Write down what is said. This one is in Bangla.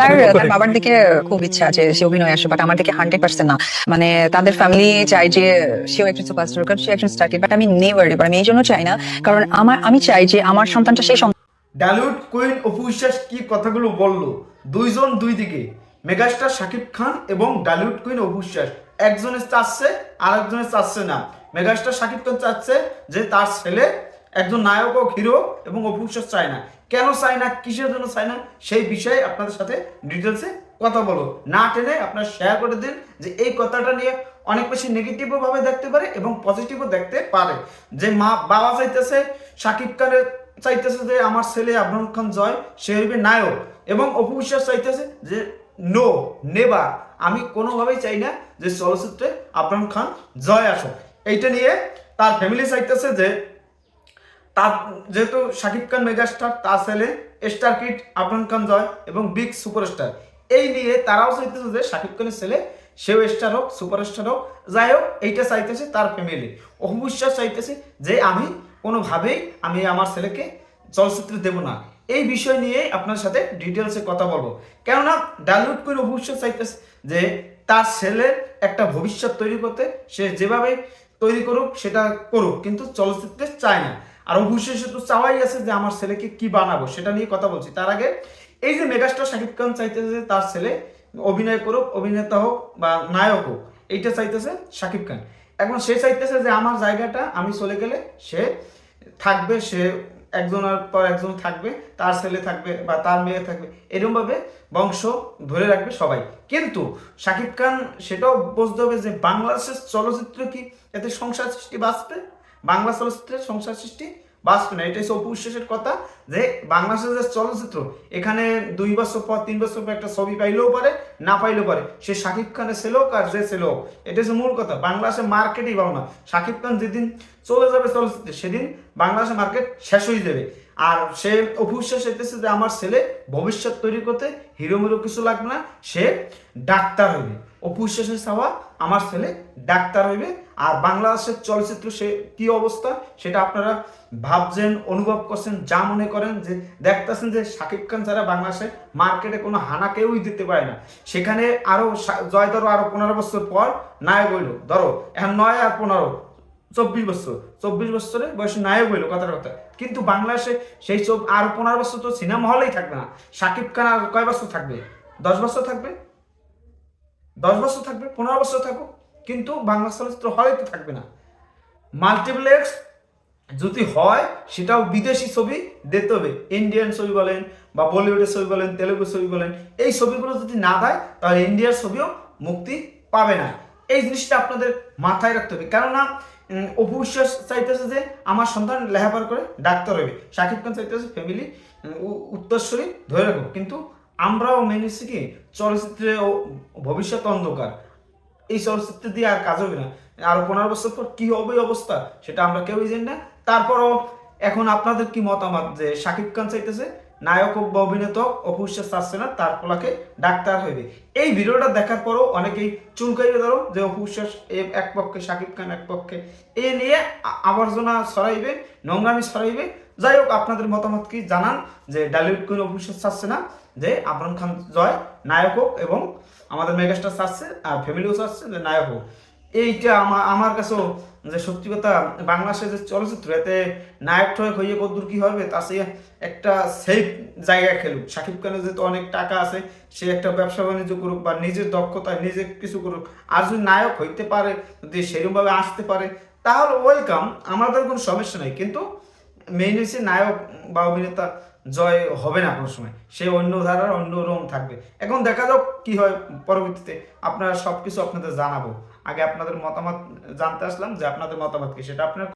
তার বাবার দিকে খুব ইচ্ছা আছে সে অভিনয় আসে বাট আমার দিকে হান্ড্রেড পার্সেন্ট না। মানে তাদের ফ্যামিলি চাই যে সেও একজন সুপারস্টার কারণ সে একজন স্টার বাট আমি নেভার এবার আমি এই জন্য চাই না। কারণ আমার আমি চাই যে আমার সন্তানটা সেই ডালিউড কুইন অপু বিশ্বাস কি কথাগুলো বলল? দুইজন দুই দিকে। মেগাস্টার শাকিব খান এবং ডালিউড কুইন অপু বিশ্বাস। একজনে চাচ্ছে আর একজনে চাচ্ছে না। মেগাস্টার শাকিব খান চাচ্ছে যে তার ছেলে একজন নায়ক ও হিরো এবং অপু বিশ্বাস চায় না। কেন চাই না, কিসের জন্য চাই না, সেই বিষয়ে আপনাদের সাথে ডিটেলসে কথা বলো না টেনে আপনারা শেয়ার করে দিন যে এই কথাটা নিয়ে অনেক বেশি নেগেটিভও ভাবে দেখতে পারে এবং পজিটিভও দেখতে পারে। যে মা বাবা চাইতেছে শাকিব খানের চাইতেছে যে আমার ছেলে আবরাম খান জয়, সে হইবে নায়ক। এবং অপু বিশ্বাস চাইতেছে যে নো নেবা আমি কোনোভাবেই চাই না যে চলচ্চিত্রে আবরাম খান জয় আসুক। এইটা নিয়ে তার ফ্যামিলি চাইতেছে যে তার যেহেতু শাকিব খান মেগাস্টার, তার ছেলে স্টার কিট আবরাম খান জয় এবং বিগ সুপারস্টার। এই নিয়ে তারাও চাইতেছে যে শাকিব খানের ছেলে সেও স্টার হোক, সুপারস্টার হোক। যাই হোক, এইটা চাইতেছে তার ফ্যামিলি। অবিশ্বাস চাইতেছে যে আমি কোনোভাবেই আমি আমার ছেলেকে চলচ্চিত্রে দেব না। এই বিষয় নিয়ে আপনার সাথে ডিটেলসে কথা বলব। কেননা ডালিউড করে অবশ্যই চাইতেছে যে তার ছেলের একটা ভবিষ্যৎ তৈরি করতে, সে যেভাবে তৈরি করুক সেটা করুক, কিন্তু চলচ্চিত্রে চায় না। আর অবশ্যই সে তো চাওয়াই আছে যে আমার ছেলেকে কি বানাবো, সেটা নিয়ে কথা বলছি। তার আগে এই যে মেগাস্টার শাকিব খান চাইতেছে যে তার ছেলে অভিনয় করুক, অভিনেতা হোক বা নায়ক হোক, এইটা চাইতেছে শাকিব খান। এখন সে চাইতেছে যে আমার জায়গাটা, আমি চলে গেলে সে থাকবে, সে একজনের পর একজন থাকবে, তার ছেলে থাকবে বা তার মেয়ে থাকবে এরকমভাবে বংশ ধরে রাখবে সবাই। কিন্তু শাকিব খান সেটাও বুঝতে হবে যে বাংলাদেশের চলচ্চিত্র কি এতে সংসার সৃষ্টি বাঁচবে? বাংলা চলচ্চিত্রের সংসার সৃষ্টি বাঁচবে না, এটাই অপু বিশ্বাসের কথা যে বাংলাদেশের চলচ্চিত্র, এখানে দুই বছর পর, তিন বছর পর একটা ছবি পাইলেও পারে, না পাইলেও পারে। সে শাকিব খানের ছেলে হোক আর যে ছেলে হোক এটা হচ্ছে মূল কথা। বাংলাদেশের মার্কেটই পাবো না। শাকিব খান যেদিন চলে যাবে চলচ্চিত্রে, সেদিন বাংলাদেশের মার্কেট শেষ হয়ে যাবে। আর সে অপু বিশ্বাস চাইতেছে যে আমার ছেলে ভবিষ্যৎ তৈরি করতে হিরো মিরো কিছু লাগবে না, সে ডাক্তার হইবে। অপু বিশ্বাসের চাওয়া আমার ছেলে ডাক্তার হইবে। আর বাংলাদেশের চলচ্চিত্র সে কি অবস্থা, সেটা আপনারা ভাবছেন, অনুভব করছেন, যা মনে করেন যে দেখতেছেন যে শাকিব খান ছাড়া বাংলাদেশে মার্কেটে কোনো হানা কেউই দিতে পারে না। সেখানে আরও সা- জয় ধরো আরও পনেরো বছর পর নায়ক হইল। ধরো, এখন নয় আর পনেরো, চব্বিশ বছর। চব্বিশ বছরে বয়সে নায়ক হইল, কথার কথা। কিন্তু বাংলাদেশে সেই চব, আর পনেরো বছর তো সিনেমা হলেই থাকবে না। শাকিব খান আর কয় বছর থাকবে? দশ বছর থাকবে? দশ বছর থাকবে, পনেরো বছর থাকুক, কিন্তু বাংলা চলচ্চিত্র হলে তো থাকবে না। মাল্টিপ্লেক্স যদি হয়, সেটাও বিদেশি ছবি দিতে হবে। ইন্ডিয়ান ছবি বলেন বা বলিউডের ছবি বলেন, তেলেগু ছবি বলেন, এই ছবিগুলো যদি না দেয়, তাহলে ইন্ডিয়ার ছবিও মুক্তি পাবে না। এই জিনিসটা আপনাদের মাথায় রাখতে হবে। কেননা অপু বিশ্বাস চাইতেছে যে আমার সন্তান লেখাপড়া করে ডাক্তার হবে। শাকিব খান চাইতেছে ফ্যামিলি উত্তরস্বরী ধরে রাখো কিন্তু আমরাও মেনেছি কি? চলচ্চিত্রে ভবিষ্যৎ অন্ধকার। এই চলচ্চিত্র দিয়ে আর কাজ হবে না। আরও পনেরো বছর পর কি হবে অবস্থা, সেটা আমরা কেউই জানি না। তারপরও এখন আপনাদের কি মতামত যে শাকিব খান চাইতেছে? নায়ক বা অভিনেতা অবশ্যই চাচ্ছে না, তার ফলাকে ডাক্তার হইবে। এই ভিডিওটা দেখার পরও অনেকেই চুলকাইবে ধরো যে অপুশ্বাস এক পক্ষে, শাকিব খান এক পক্ষে। এ নিয়ে আবর্জনা ছড়াইবে, নোংরামি ছড়াইবে। যাই হোক আপনাদের মতামত কি জানান যে ডালিউড কোন অবশ্যই চাচ্ছে না, যে আবরাম খান জয়, নায়ক হোক এবং আমাদের মেগাস্টার চাচ্ছে আর ফ্যামিলিও চাচ্ছে যে নায়ক হোক। এইটা আমার আমার কাছেও যে সত্যি কথা বাংলাদেশের যে চলচ্চিত্র, এতে নায়ক ঠয়ক হইয়ে কদ্দূর কী হবে, তা সে একটা সেফ জায়গায় খেলুক। শাকিব খানের যেহেতু অনেক টাকা আছে, সে একটা ব্যবসা বাণিজ্য করুক বা নিজের দক্ষতায় নিজে কিছু করুক। আর যদি নায়ক হইতে পারে, যদি সেরকমভাবে আসতে পারে, তাহলে ওয়েলকাম আমাদের কোনো সমস্যা নেই। কিন্তু মেইন হচ্ছে নায়ক বা অভিনেতা জয় হবে না কোনো সময়। সে অন্য ধারার অন্য রং থাকবে। এখন দেখা যাক কি হয় পরবর্তীতে। আপনারা সবকিছু আপনাদের জানাব। আগে আপনাদের মতামত জানতে আসলাম যে আপনাদের মতামত কি, সেটা আপনার